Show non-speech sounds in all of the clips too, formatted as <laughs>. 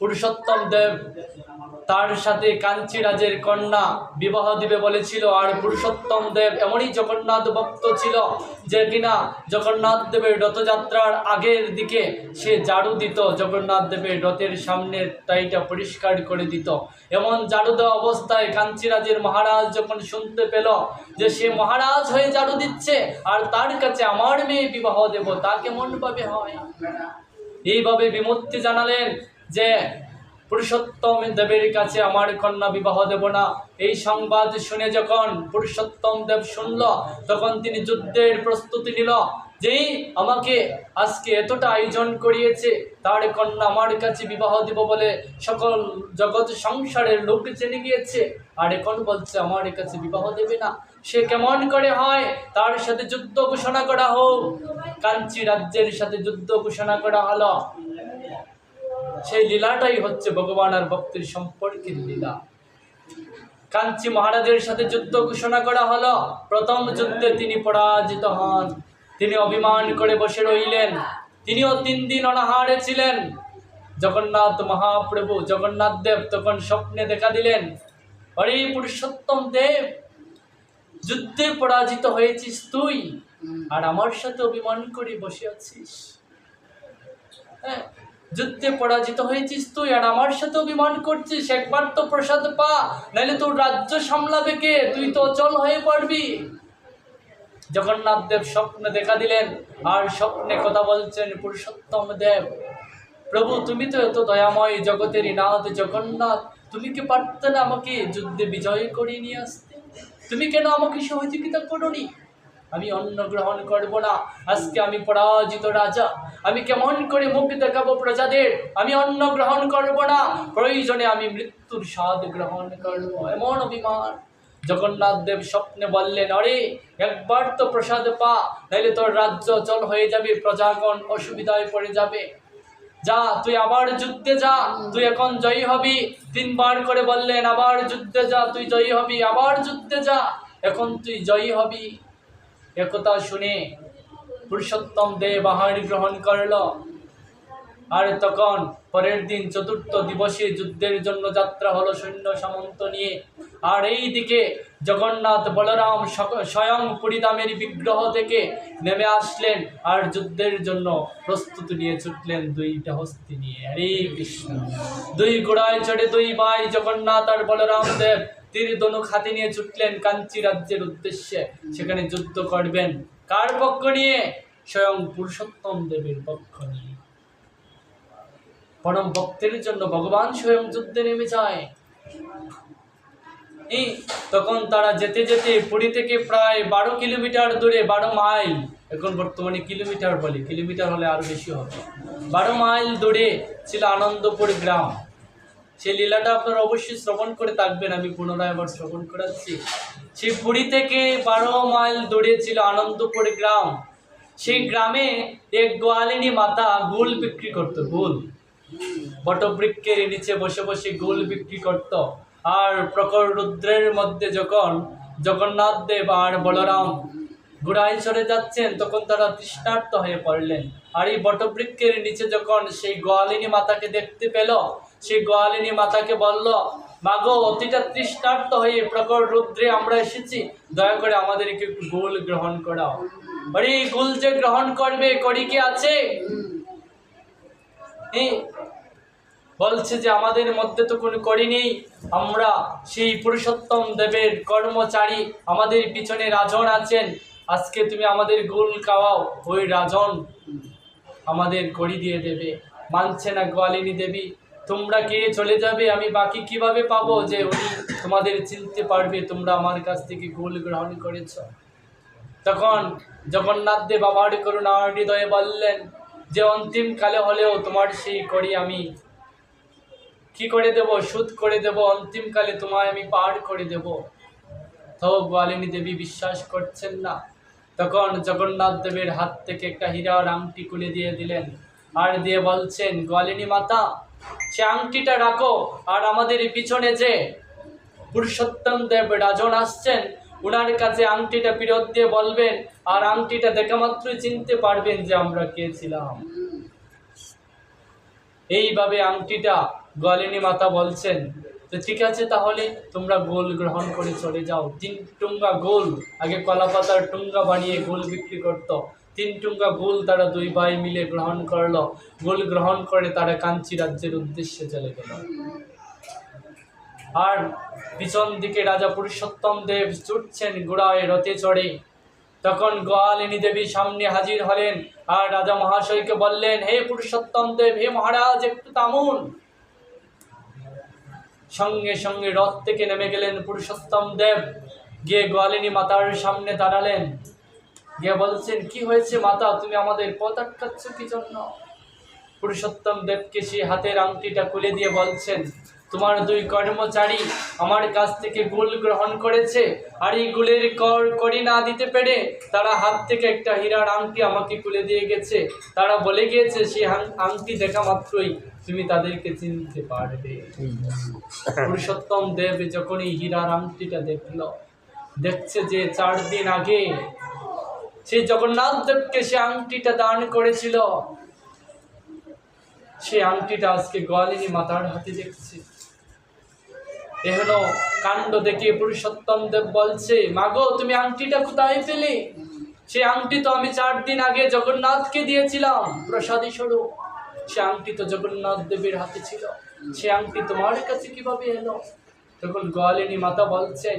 পুরুষোত্তম দেব তার সাথে কাঞ্চি রাজের কন্যা বিবাহ দিবে বলেছিল, আর পুরুষোত্তম দেব এমনই জগন্নাথ ভক্ত ছিল যে কিনা জগন্নাথ দেবের রথযাত্রার আগের দিকে সে ঝাড়ু দিত, জগন্নাথ দেবের রথের সামনের তাইটা পরিষ্কার করে দিত। এমন ঝাড়ু দেওয়া অবস্থায় কাঞ্চিরাজের মহারাজ যখন শুনতে পেল যে সে মহারাজ হয়ে ঝাড়ু দিচ্ছে, আর তার কাছে আমার মেয়ে বিবাহ দেব তা কেমনভাবে হয় এইভাবে বিমূর্তি জানালেন যে পুরুষোত্তম দেবের কাছে আমার কন্যা বিবাহ দেব না। এই সংবাদ শুনে যখন পুরুষোত্তম দেব শুনল, তখন তিনি যুদ্ধের প্রস্তুতি নিল। যেই আমাকে আজকে এতটা আয়োজন করিয়েছে, তার কন্যা আমার কাছে বিবাহ দিব বলে সকল জগৎ সংসারের লোক জেনে গিয়েছে। আর এখন বলছে, আমার কাছে বিবাহ দেবে না। সে কেমন করে হয়? তার সাথে যুদ্ধ ঘোষণা করা হোক। কাঞ্চি রাজ্যের সাথে যুদ্ধ ঘোষণা করা হলো। সেই লীলাটাই হচ্ছে ভগবান আর ভক্তির সম্পর্কের লীলা। কাঞ্চি মহারাজের সাথে যুদ্ধ ঘোষণা করা হলো। প্রথম যুদ্ধে তিনি পরাজিত হন। তিনি অভিমান করে বসে রইলেন। তিনিও তিন দিন অনাহারে ছিলেন। জগন্নাথ মহাপ্রভু, জগন্নাথ দেব তখন স্বপ্নে দেখা দিলেন হরে পুরুষোত্তম দেব, যুদ্ধে পরাজিত হয়েছিস তুই। আর আমার সাথে অভিমান করে বসে আছিস। হ্যাঁ যুদ্ধে পরাজিত হয়েছিস তুই আর আমার সাথে অভিমান করছিস, একবার তো প্রসাদ পা নাহলে তোর রাজ্য সামলাবে কে? তুই তো অচল হয়ে পড়বি। জগন্নাথ দেব স্বপ্নে দেখা দিলেন, আর স্বপ্নে কথা বলছেন পুরুষোত্তম দেব। প্রভু, তুমি তো এত দয়াময় জগতেরই নাথ জগন্নাথ, তুমি কি পারতে না আমাকে যুদ্ধে বিজয় করিয়ে নিয়ে আসতে? তুমি কেন আমাকে সহযোগিতা করনি? আমি অন্ন গ্রহণ করব না। আজকে আমি পরাজিত রাজা। আমি কেমন করে মুখ দেখাবো প্রজাদের? আমি অন্ন গ্রহণ করব না। প্রয়োজনে আমি মৃত্যুর স্বাদ গ্রহণ করব। এমন অভিমান। জগন্নাথ দেব স্বপ্নে বললেন আরে একবার তো প্রসাদ পা নাহলে তোর রাজ্য চল হয়ে যাবে, প্রজাগণ অসুবিধায় পড়ে যাবে। যা, তুই আবার যুদ্ধে যা, তুই এখন জয়ী হবি। তিনবার করে বললেন, আবার যুদ্ধে যা, তুই জয়ী হবি, আবার যুদ্ধে যা, এখন তুই জয়ী হবি। একথা শুনে পুরুষোত্তম দেব আহার গ্রহণ করল। আর তখন পরের দিন চতুর্থ দিবসে যুদ্ধের জন্য যাত্রা হলো সৈন্য সামন্ত নিয়ে। আর এই দিকে জগন্নাথ বলরাম স্বয়ং পুরীদামের বিগ্রহ থেকে নেমে আসলেন আর যুদ্ধের জন্য প্রস্তুতি নিয়ে ছুটলেন দুইটা হস্তি নিয়ে। হরে কৃষ্ণ। দুই ঘোড়ায় চড়ে দুই ভাই জগন্নাথ আর বলরাম দেব তীর দনুক হাতে নিয়ে ছুটলেন কাঞ্চি রাজ্যের উদ্দেশ্যে। সেখানে যুদ্ধ করবেন। কার পক্ষ নিয়ে? স্বয়ং পুরুষোত্তম দেবের পক্ষ নিয়ে। পরম ভক্তের জন্য ভগবান স্বয়ং যুদ্ধে নেমে যায়। তখন তারা যেতে যেতে পুরী থেকে প্রায় বারো কিলোমিটার দূরে, বারো মাইল, এখন বর্তমানে কিলোমিটার বলে, কিলোমিটার হলে আরও বেশি হবে। বারো মাইল দূরে ছিল আনন্দপুর গ্রাম। সেই লীলাটা আপনারা অবশ্যই শ্রবণ করে থাকবেন, আমি পুনরায় আবার শ্রবণ করাচ্ছি। সেই পুরী থেকে বারো মাইল দূরে ছিল আনন্দপুর গ্রাম। সেই গ্রামে এক গোয়ালিনী মাতা গুল বিক্রি করতো, গুল। বটবৃক্ষের নিচে বসে বসে গোল বিক্রি করত। আর প্রখর রুদ্রের মধ্যে যখন জগন্নাথ দেব আর বলরাম চড়ে যাচ্ছেন, তখন তারা তৃষ্ণার্ত হয়ে পড়লেন। আর এই বটবৃক্ষের নিচে যখন সেই গোয়ালিনী মাতাকে দেখতে পেল সেই গোয়ালিনী মাতাকে বলল, মাগো অতিটা তৃষ্ণার্ত হয়ে প্রখর রুদ্রে আমরা এসেছি। দয়া করে আমাদেরকে গোল গ্রহণ করাও। আরে গোল যে গ্রহণ করবে, করি কি আছে? বলছে যে আমাদের মধ্যে তো কোনো করি নেই। আমরা সেই পুরুষোত্তম দেবের কর্মচারী। আমাদের পিছনে রাজন আছেন। আজকে তুমি আমাদের গোল খাওয়াও, ওই রাজন আমাদের করি দিয়ে দেবে। মানছে না গোয়ালিনী দেবী। তোমরা কে চলে যাবে? আমি বাকি কীভাবে পাবো যে উনি তোমাদের চিনতে পারবে? তোমরা আমার কাছ থেকে গোল গ্রহণ করেছ। তখন জগন্নাথ দেব আবার করুণা হৃদয়ে বললেন, যে অন্তিম কালে হলেও তোমার সেই করি আমি কি করে দেব? সুদ করে দেব? অন্তিমকালে তোমায় আমি পার করে দেব? তো গোয়ালিনী দেবী বিশ্বাস করছেন না। তখন জগন্নাথ দেবের হাত থেকে একটা হীরার আংটি খুলে দিয়ে দিলেন। আর দিয়ে বলছেন, গোয়ালিনী মাতা সে আংটিটা রাখো আর আমাদের পিছনে যে পুরুষোত্তম দেব রাজন আসছেন ওনার কাছে আংটিটা ফেরত দিয়ে বলবেন, আর আংটিটা দেখা মাত্রই চিনতে পারবেন যে আমরা কে ছিলাম। এইভাবে আংটিটা গোয়ালিনী মাতা বলছেন, তো ঠিক আছে তাহলে তোমরা গোল গ্রহণ করে চলে যাও। তিন টুঙ্গা গোল, আগে কলা পাতার টুঙ্গা বানিয়ে গোল বিক্রি করতো। তিন টুঙ্গা গোল তারা দুই ভাই মিলে গ্রহণ করল। গোল গ্রহণ করে তারা কাঞ্চি রাজ্যের উদ্দেশ্যে চলে গেল। আর পিছন দিকে রাজা পুরুষোত্তম দেব ছুটছেন ঘোড়ায় রথে চড়ে। তখন গোয়ালিনী দেবী সামনে হাজির হলেন আর রাজা মহাশয়কে বললেন, হে পুরুষোত্তম দেব, হে মহারাজ, একটু থামুন। সঙ্গে সঙ্গে রথ থেকে নেমে গেলেন পুরুষোত্তম দেব। গিয়ে গোয়ালিনী মাতার সামনে দাঁড়ালেন। গিয়ে বলছেন কি হয়েছে মাতা? তুমি আমাদের পথ আটকাচ্ছ কি জন্য পুরুষোত্তম দেবকে সেই হাতের আংটিটা খুলে দিয়ে বলছেন তোমার দুই কর্মচারী আমার কাছ থেকে গুল গ্রহণ করেছে আর এই গুলের কর করি না দিতে পেরে তারা হাত থেকে একটা হীরার আংটি আমাকে খুলে দিয়ে গেছে। তারা বলে গিয়েছে সেই আংটি দেখা মাত্রই তুমি তাদেরকে চিনতে পারবে। <laughs> পুরুষোত্তম দেব যখন এই হীরার আংটিটা দেখল দেখছে যে চার দিন আগে সেই জগন্নাথ দেবকে সে আংটিটা দান করেছিল। সেই আংটিটা আজকে গোয়ালিনী মাতার হাতে দেখছে। এহনো কাণ্ড দেখে পুরুষোত্তম দেব বলছে, মাগো, তুমি আংটিটা কোথায় পেলে? সে আংটি তো আমি চার দিন আগে জগন্নাথকে দিয়েছিলাম। প্রসাদী স্বরূপ। সে আংটি তো জগন্নাথ দেবের হাতে ছিল। সে আংটি তোমার কাছে কীভাবে এলো? তখন গোয়ালিনী মাতা বলছেন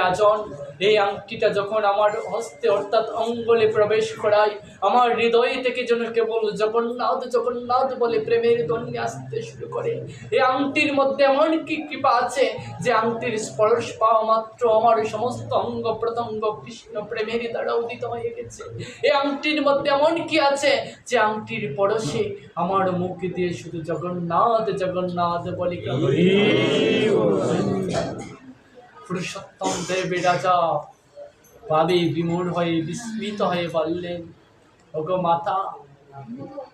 রাজন এই আংটিটা যখন আমার হস্তে অর্থাৎ অঙ্গলে প্রবেশ করায় আমার হৃদয় থেকে যেন কেবল জগন্নাথ জগন্নাথ বলে প্রেমের ধ্বনি আসতে শুরু করে। এই আংটির মধ্যে এমন কি কৃপা আছে যে আংটির স্পর্শ পাওয়া মাত্র আমার সমস্ত অঙ্গ প্রত্যঙ্গ কৃষ্ণ প্রেমের দ্বারা উদিত হয়ে গেছে। এই আংটির মধ্যে এমন কি আছে যে আংটির পরশে আমার মুখ দিয়ে শুধু জগন্নাথ জগন্নাথ বলে। পুরুষোত্তম দেবী রাজা। ভাবে বিমূঢ় হয়ে, বিস্মিত হয়ে বললেন, ওগো মাতা,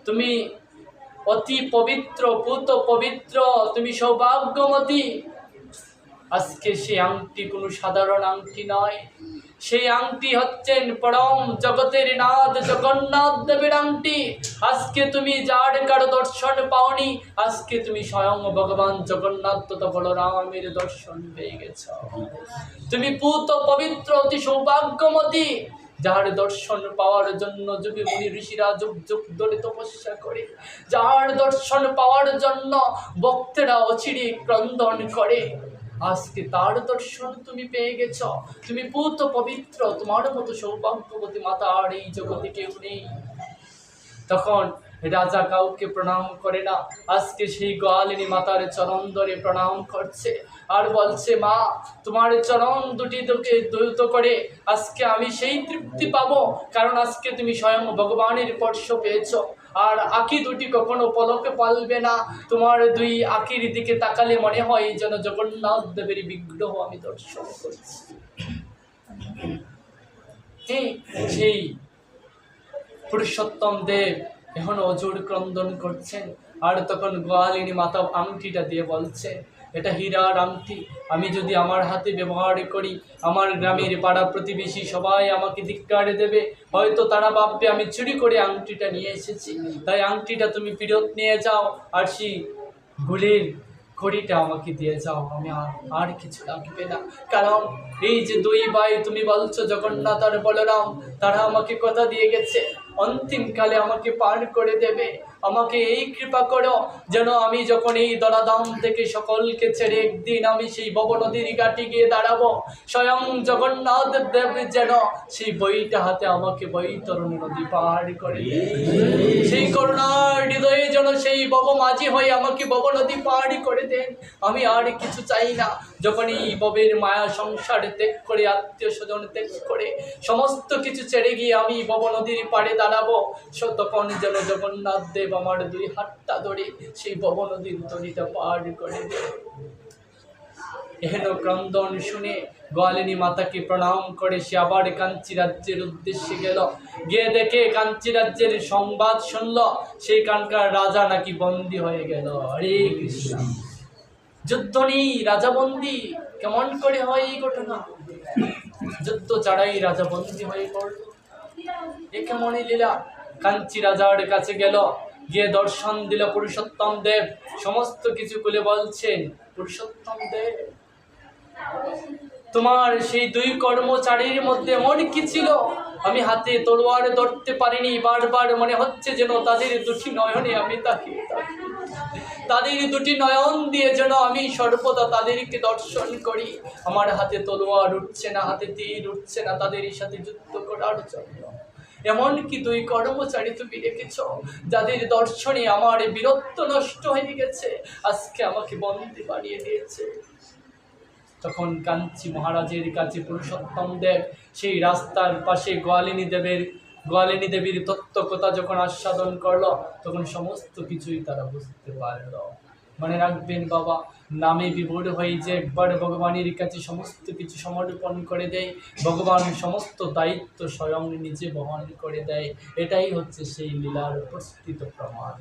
তুমি অতি পবিত্র পুত পবিত্র, তুমি সৌভাগ্যমতী। আজকে সে আংটি কোনো সাধারণ আংটি নয়। সেই আংটি হচ্ছেন পরম জগতের নাথ জগন্নাথ দেবের আংটি। আজকে তুমি যার কারও দর্শন পাওনি, আজকে তুমি স্বয়ং ভগবান জগন্নাথ তথা বলরামের দর্শন পেয়ে গেছ। তুমি পুত পবিত্র, অতি সৌভাগ্যমতী, যার দর্শন পাওয়ার জন্য যুগে মুনি ঋষিরা যুগ যুগ ধরে তপস্যা করে, যার দর্শন পাওয়ার জন্য ভক্তেরা অচিরে ক্রন্দন করে। আজকে তার দর্শন তুমি পেয়ে গেছ। তুমি পুত পবিত্র, তোমার মতো সৌভাগ্যবতী মাতা আর এই জগতে কেউ নেই। তখন রাজা কাউকে প্রণাম করে না। আজকে সেই গোয়ালিনী মাতার চরণ ধরে প্রণাম করছে আর বলছে, মা, তোমার চরণ দুটি তোকে দ্রুত করে। আজকে আমি সেই তৃপ্তি পাবো, কারণ আজকে তুমি স্বয়ং ভগবানের স্পর্শ পেয়েছ। আর আঁকি দুটি কখনো পলকে পালবে না। তোমার দুই আঁকির দিকে তাকালে মনে হয় যেন জগন্নাথ দেবের বিগ্রহ আমি দর্শন করছি। সেই পুরুষোত্তম দেব, এখন অজুর ক্রন্দন করছেন। আর তখন গোয়ালিনী মাতা আংটিটা দিয়ে বলছে এটা হীরার আংটি আমি যদি আমার হাতে ব্যবহার করি, আমার গ্রামের পাড়া প্রতিবেশী সবাই আমাকে ধিক্কার দেবে। হয়তো তারা ভাববে আমি চুরি করে আংটিটা নিয়ে এসেছি। তাই আংটিটা তুমি ফেরত নিয়ে যাও, আর সেই গুলির ঘড়িটা আমাকে দিয়ে যাও। আমি আর কিছু লাগবে না। কারণ এই যে দুই ভাই তুমি বলছো, জগন্নাথ আর বলরাম, তারা আমাকে কথা দিয়ে গেছে। অন্তিমকালে আমাকে পার করে দেবে। আমাকে এই কৃপা করো যেন আমি যখন এই দরাদাম থেকে সকলকে ছেড়ে একদিন আমি সেই ভব নদীর ঘাটে গিয়ে দাঁড়াবো, স্বয়ং জগন্নাথ দেব যেন সেই বইটা হাতে আমাকে বৈতরণ নদী পার করে। সেই করুণার হৃদয়ে যেন সেই বব মাঝি হয়ে আমাকে ভব নদী পার করে দেন। আমি আর কিছু চাই না। যখন এই ভবের মায়া সংসার ত্যাগ করে, আত্মীয় স্বজন ত্যাগ করে, সমস্ত কিছু ছেড়ে গিয়ে আমি বব নদীর পাড়ে দাঁড়াবো তখন যেন জগন্নাথ দেব আমার দুই হাতটা ধরে সেই ভব নদীর তরিটা পার করে এহেন ক্রন্দন শুনে গোয়ালিনী মাতাকে প্রণাম করে, সে আবার কাঞ্চি রাজ্যের উদ্দেশ্যে গেল। গিয়ে দেখে কাঞ্চি রাজ্যের সংবাদ শুনল, সেইখানকার রাজা নাকি বন্দী হয়ে গেল। হরে কৃষ্ণ। যুদ্ধ নেই রাজা বন্দী কেমন করে হয় এই ঘটনা? যুদ্ধ ছাড়াই রাজা বন্দী হয়ে পড়ল। এ লীলা? কাঞ্চি রাজার কাছে গেল। গিয়ে দর্শন দিল পুরুষোত্তম দেব। সমস্ত কিছু খুলে বলছেন, পুরুষোত্তম দেব, তোমার সেই দুই কর্মচারীর মধ্যে এমন কি ছিল? আমি হাতে তলোয়ার ধরতে পারিনি। বারবার মনে হচ্ছে যেন তাদের দুটি নয়নে আমি থাকি। তাদের দুটি নয়ন দিয়ে যেন আমি সর্বদা তাদেরকে দর্শন করি। আমার হাতে তলোয়ার উঠছে না, হাতে তীর উঠছে না তাদের সাথে যুদ্ধ করার জন্য। এমন কি দুই কর্মচারী তুমি রেখেছ যাদের দর্শনে আমার বীরত্ব নষ্ট হয়ে গেছে, আজকে আমাকে বন্দি বানিয়ে দিয়েছে। তখন কাঞ্চি মহারাজের কাছে পুরুষোত্তম দেব সেই রাস্তার পাশে গোয়ালিনী দেবের গোয়ালিনী দেবীর তত্ত্বকতা যখন আস্বাদন করল, তখন সমস্ত কিছুই তারা বুঝতে পারল। মনে রাখবেন বাবা, নামে বিভোর হয়ে যে একবার ভগবানের কাছে সমস্ত কিছু সমর্পণ করে দেয়, ভগবান সমস্ত দায়িত্ব স্বয়ং নিজে বহন করে দেয়। এটাই হচ্ছে সেই লীলার উপস্থিত প্রমাণ।